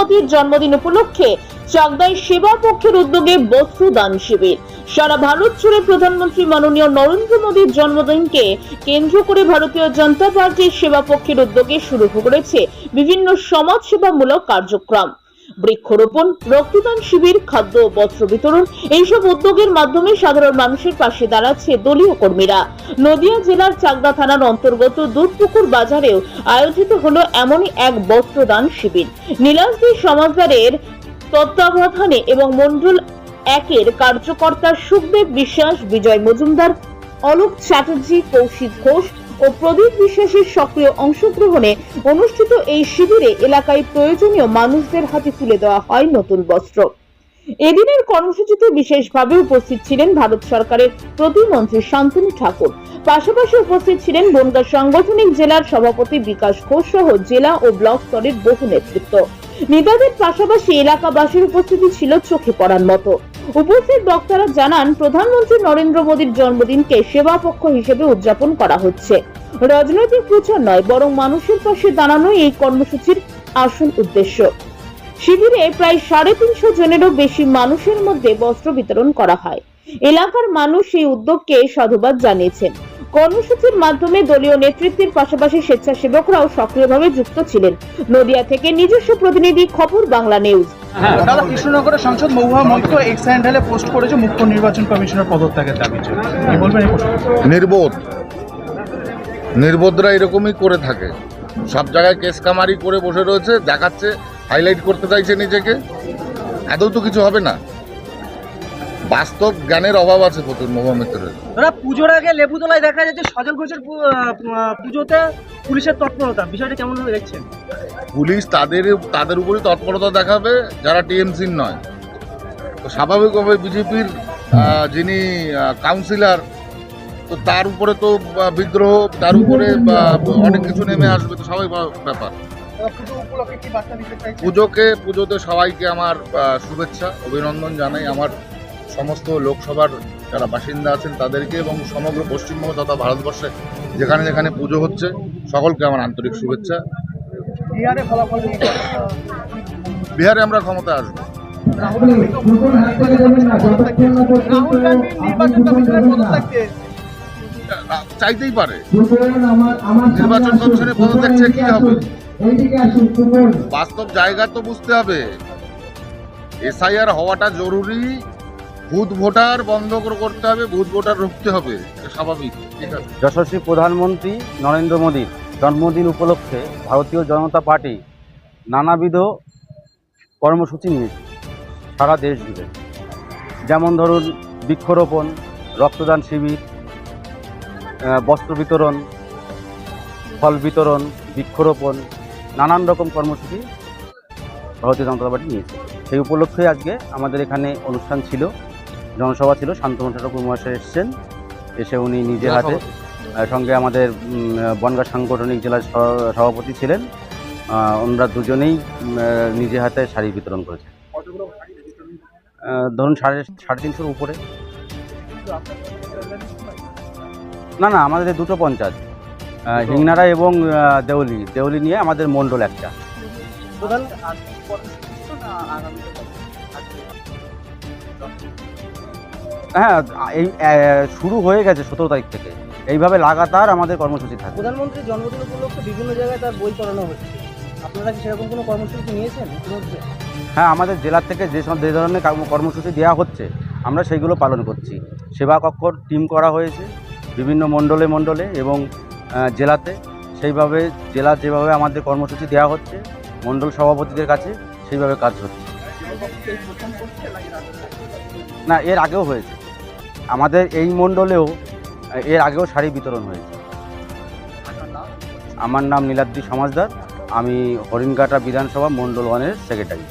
মোদীর জন্মদিন উপলক্ষে চাকদায় সেবা পক্ষের উদ্যোগে বস্ত্র দান শিবির। সারা ভারত জুড়ে প্রধানমন্ত্রী মাননীয় নরেন্দ্র মোদীর জন্মদিনকে কেন্দ্র করে ভারতীয় জনতা পার্টির সেবা পক্ষের উদ্যোগে শুরু করেছে বিভিন্ন সমাজ সেবামূলক কার্যক্রম। বৃক্ষরোপণ, রক্তদান শিবির, খাদ্য বস্ত্র বিতরণ, এইসব উদ্যোগের মাধ্যমে সাধারণ মানুষের পাশে দাঁড়াচ্ছে দলীয় কর্মীরা। নদিয়া জেলার চাকদা থানার অন্তর্গত দুধপুকুর বাজারেও আয়োজিত হলো এমনই এক বস্ত্রদান শিবির। নীলাজদি সমাজদারের তত্ত্বাবধানে এবং মন্ডল একের কার্যকর্তা সুখদেব বিশ্বাস, বিজয় মজুমদার, অলোক চ্যাটার্জি, কৌশিক ঘোষ ও প্রদীপ বিশ্বাসের সক্রিয় অংশগ্রহণে অনুষ্ঠিত এই শিবিরে এলাকায় প্রয়োজনীয় মানুষদের হাতে তুলে দেওয়া হয় নতুন বস্ত্র। এদিনের কর্মসূচিতে বিশেষভাবে উপস্থিত ছিলেন ভারত সরকারের প্রতিমন্ত্রী শান্তনু ঠাকুর। পাশাপাশি উপস্থিত ছিলেন বনগাঁ সাংগঠনিক জেলার সভাপতি বিকাশ ঘোষ সহ জেলা ও ব্লক স্তরের বহু নেতৃত্ব। নেতাদের পাশাপাশি এলাকাবাসীর উপস্থিতি ছিল চোখে পড়ার মতো। উপস্থিত বক্তারা জানান, প্রধানমন্ত্রী নরেন্দ্র মোদীর জন্মদিনকে সেবা পক্ষ হিসেবে উদযাপন করা হচ্ছে। রাজনৈতিক প্রচার নয়, বরং মানুষের পাশে দাঁড়ানোই এই কর্মসূচির আসল উদ্দেশ্য। শিবিরে প্রায় সাড়ে তিনশো জনেরও বেশি মানুষের মধ্যে বস্ত্র বিতরণ করা হয়। এলাকার মানুষ এই উদ্যোগকে সাধুবাদ জানিয়েছেন। কর্মসূচির মাধ্যমে দলীয় নেতৃত্বের পাশাপাশি স্বেচ্ছাসেবকরাও সক্রিয়ভাবে যুক্ত ছিলেন। নদিয়া থেকে নিজস্ব প্রতিনিধি খবর বাংলা নিউজ। দাদা কৃষ্ণনগরের সাংসদ মহুয়া মৈত্র এক্স হ্যান্ডেলে পোস্ট করেছে মুখ্য নির্বাচন কমিশনের পদত্যাগের দাবি বলবেন নির্বোধ। নির্বোধরা এরকমই করে থাকে। সব জায়গায় কেস কামারি করে বসে রয়েছে দেখাচ্ছে হাইলাইট করতে চাইছে নিজেকে। আদৌ তো কিছু হবে না। বাস্তব জ্ঞানের অভাব আছে প্রচুর মহামিত্রের দাদা পুজোর আগে লেবুতলায় দেখা যাচ্ছে সজল ঘোষের পুজোতে পুলিশের তৎপরতা বিষয়টা কেমন দেখছেন? পুলিশ তাদের তাদের উপরই তৎপরতা দেখাবে যারা টিএমসির নয়। তো স্বাভাবিকভাবে বিজেপির যিনি কাউন্সিলর তো তার উপরে তো বিদ্রোহ তার উপরে অনেক কিছু নেমে আসবে তো সবাই ব্যাপার। পুজোকে পুজোতে সবাইকে আমার শুভেচ্ছা অভিনন্দন জানাই আমার সমস্ত লোকসভার যারা বাসিন্দা আছেন তাদেরকে এবং সমগ্র পশ্চিমবঙ্গ তথা ভারতবর্ষে যেখানে যেখানে পুজো হচ্ছে সকলকে আমার আন্তরিক শুভেচ্ছা। বিহারে আমরা ক্ষমতায় আসব। চাইতেই পারে। নির্বাচন কমিশনে পদত্যাগ চেয়ে কি হবে? বাস্তব জায়গা তো বুঝতে হবে। এসআইআর হওয়াটা জরুরি ভূত ভোটার বন্ধ করতে হবে ভূত ভোটার রুখতে হবে স্বাভাবিক যশস্বী প্রধানমন্ত্রী নরেন্দ্র মোদীর জন্মদিন উপলক্ষে ভারতীয় জনতা পার্টি নানাবিধ কর্মসূচি নিয়েছে, সারা দেশ জুড়ে। যেমন ধরুন বৃক্ষরোপণ, রক্তদান শিবির বস্ত্র বিতরণ, ফল বিতরণ, বৃক্ষরোপণ, নানান রকম কর্মসূচি ভারতীয় জনতা পার্টি নিয়েছে। সেই উপলক্ষে আজকে আমাদের এখানে অনুষ্ঠান ছিল। জনসভা ছিল শান্তনু ঠাকুর মহাশয় এসছেন। এসে উনি নিজে হাতে সঙ্গে আমাদের বনগাঁ সাংগঠনিক জেলার সভাপতি ছিলেন। ওনারা দুজনেই নিজে হাতে শাড়ি বিতরণ করেছেন ধরুন সাড়ে সাড়ে তিনশোর উপরে। না না আমাদের এই দুটো পঞ্চায়েত। হিংনারা এবং দেউলি। দেউলি নিয়ে আমাদের মণ্ডল একটা। হ্যাঁ এই শুরু হয়ে গেছে সতেরো তারিখ থেকে। এইভাবে লাগাতার আমাদের কর্মসূচি থাকে। প্রধানমন্ত্রীর জন্মদিন উপলক্ষে বিভিন্ন জায়গায় তার বই করানো হচ্ছে। আপনারা কি সেরকম কোনো কর্মসূচি নিয়েছেন হ্যাঁ আমাদের জেলার থেকে যে সব যে ধরনের কর্মসূচি দেওয়া হচ্ছে আমরা সেইগুলো পালন করছি। সেবা কক্ষর টিম করা হয়েছে বিভিন্ন মণ্ডলে মণ্ডলে এবং জেলাতে। সেইভাবে জেলা যেভাবে আমাদের কর্মসূচি দেওয়া হচ্ছে মণ্ডল সভাপতিদের কাছে সেইভাবে কাজ হচ্ছে। না এর আগেও হয়েছে। আমাদের এই মণ্ডলেও, এর আগেও শাড়ি বিতরণ হয়েছে। আমার নাম নীলাদ্রি সমাজদার, আমি হরিণঘাটা বিধানসভা মণ্ডল ওয়ানের সেক্রেটারি